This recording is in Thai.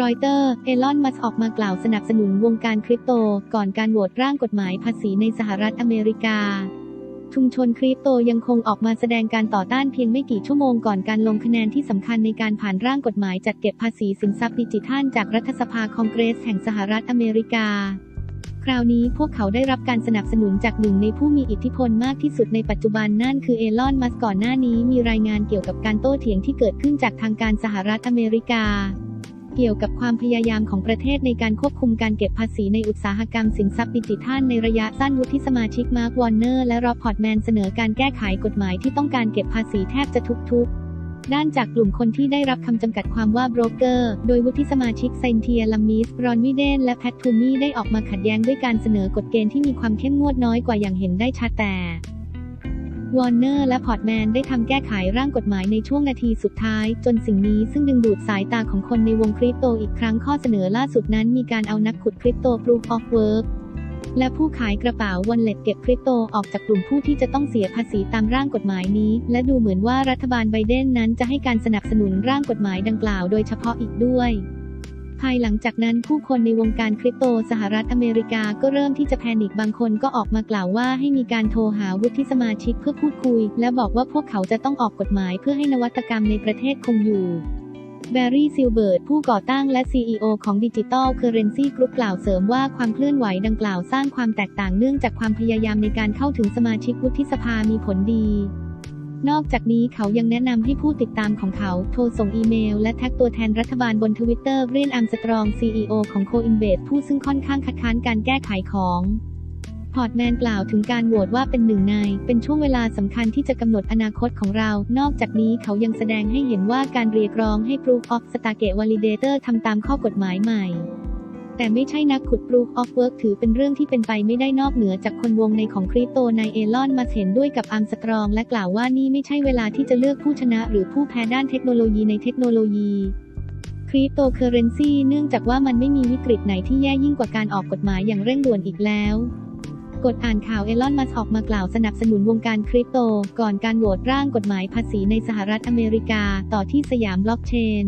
รอยเตอร์ เอลอน มัสออกมากล่าวสนับสนุนวงการคริปโต ก่อนการโหวตร่างกฎหมายภาษีในสหรัฐอเมริกา ชุมชนคริปโตยังคงออกมาแสดงการต่อต้านเพียงไม่กี่ชั่วโมงก่อนการลงคะแนนที่สำคัญในการผ่านร่างกฎหมายจัดเก็บภาษีสินทรัพย์ดิจิทัลจากรัฐสภาคองเกรสแห่งสหรัฐอเมริกาคราวนี้พวกเขาได้รับการสนับสนุนจากหนึ่งในผู้มีอิทธิพลมากที่สุดในปัจจุบันนั่นคือเอลอน มัสก์ก่อนหน้านี้มีรายงานเกี่ยวกับการโต้เถียงที่เกิดขึ้นจากทางการสหรัฐอเมริกา เกี่ยวกับความพยายามของประเทศในการควบคุมการเก็บภาษีในอุตสาหกรรมสินทรัพย์ดิจิทัลในระยะสั้นวุฒิสมาชิกมาร์ควอร์เนอร์และรอบพอร์ตแมนเสนอการแก้ไขกฎหมายที่ต้องการเก็บภาษีแทบจะทุกๆด้านจากกลุ่มคนที่ได้รับคำจำกัดความว่าโบรกเกอร์ โดยวุฒิสมาชิกไซนเทียลัมมิส รอนวิเดน และแพททูมี่ได้ออกมาขัดแย้งด้วยการเสนอกฎเกณฑ์ที่มีความเข้มงวดน้อยกว่าอย่างเห็นได้ชัดแต่ วอร์เนอร์และพอร์ตแมนได้ทำแก้ไขร่างกฎหมายในช่วงนาทีสุดท้าย จนสิ่งนี้ซึ่งดึงดูดสายตาของคนในวงคริปโตอีกครั้งข้อเสนอล่าสุดนั้นมีการเอานักขุดคริปโต Proof of Work และผู้ขายกระเป๋าวันเล็ตเก็บคริปโตออกจากกลุ่มผู้ที่จะต้องเสียภาษีตามร่างกฎหมายนี้ และดูเหมือนว่ารัฐบาลไบเดนนั้นจะให้การสนับสนุนร่างกฎหมายดังกล่าวโดยเฉพาะอีกด้วย ภายหลังจากนั้นผู้คนในวงการคริปโตสหรัฐอเมริกาก็เริ่มที่จะแพนิคบางคนก็ออกมากล่าวว่าให้มีการโทรหาวุฒิสมาชิกเพื่อพูดคุย และบอกว่าพวกเขาจะต้องออกกฎหมายเพื่อให้นวัตกรรมในประเทศคงอยู่แบร์รี่ซิลเบิร์ตผู้ก่อตั้งและ CEO ของ Digital Currency Group กล่าวเสริมว่าความเคลื่อนไหวดังกล่าวสร้างความแตกต่างเนื่องจากความพยายามในการเข้าถึงสมาชิกวุฒิสภามีผลดี นอกจากนี้เขายังแนะนำให้ผู้ติดตามของเขาโทรส่งอีเมล และแท็กตัวแทนรัฐบาลบนทวิตเตอร์เรียนอัมสตรอง CEO ของ Coinbase ผู้ซึ่งค่อนข้างคัดค้านการแก้ไขของพอร์ตแมนกล่าวถึงการโหวตว่าเป็นหนึ่งใน เป็นช่วงเวลาสำคัญที่จะกำหนดอนาคตของเรา นอกจากนี้เขายังแสดงให้เห็นว่าการเรียกร้องให้ Proof of Stake Validator ทำตามข้อกฎหมายใหม่ แต่ไม่ใช่นักขุด Proof of Work ถือเป็นเรื่องที่เป็นไปไม่ได้นอกเหนือจากคนวงในของคริปโตในเอลอนมาเห็นด้วยกับอัมสตรอง และกล่าวว่านี่ไม่ใช่เวลาที่จะเลือกผู้ชนะ หรือผู้แพ้ด้านเทคโนโลยีในเทคโนโลยีคริปโตเคอเรนซีเนื่องจากว่ามันไม่มีวิกฤตไหนที่แย่ยิ่งกว่าการออกกฎหมายอย่างเร่งด่วนอีกแล้วกดอ่านข่าวเอลอนมัสออกมากล่าวสนับสนุนวงการคริปโต ก่อนการโหวตร่างกฎหมายภาษีในสหรัฐอเมริกา ต่อที่สยามบล็อกเชน